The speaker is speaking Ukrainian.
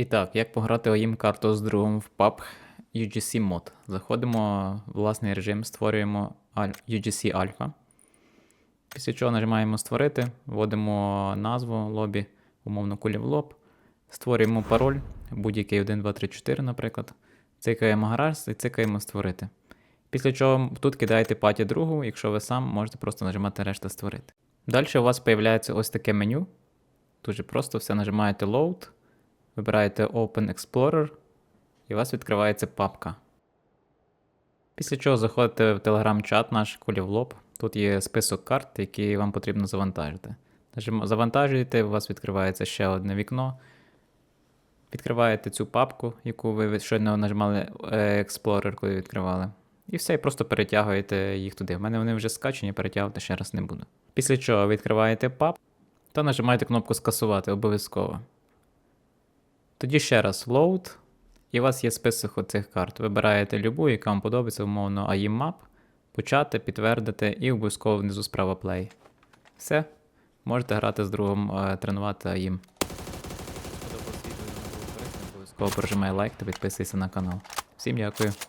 І так, як пограти ОІМ карту з другом в PUBG UGC мод. Заходимо в власний режим, створюємо UGC Alpha. Після чого нажимаємо створити, вводимо назву лобі, умовно кулі в лоб, створюємо пароль, будь-який 1, 2, 3, 4, наприклад. Цикаємо гараж і цикаємо створити. Після чого тут кидаєте паті другу, якщо ви сам можете просто нажимати решта створити. Далі у вас з'являється ось таке меню. Дуже просто все нажимаєте Load, вибираєте Open Explorer, і у вас відкривається папка. Після чого заходите в телеграм-чат наш кулі в лоб. Тут є список карт, які вам потрібно завантажити. Завантажуєте, у вас відкривається ще одне вікно. Відкриваєте цю папку, яку ви щойно нажимали е, Explorer, коли відкривали. І все, і просто перетягуєте їх туди. У мене вони вже скачені, перетягувати ще раз не буду. Після чого відкриваєте пап та нажимаєте кнопку скасувати обов'язково. Тоді ще раз load, і у вас є список оцих карт. Вибираєте любу, яка вам подобається, умовно AIM Map, почати, підтвердити і обов'язково внизу справа play. Все, можете грати з другом, е, тренувати AIM. Обов'язково прожимай лайк та підписуйся на канал. Всім дякую.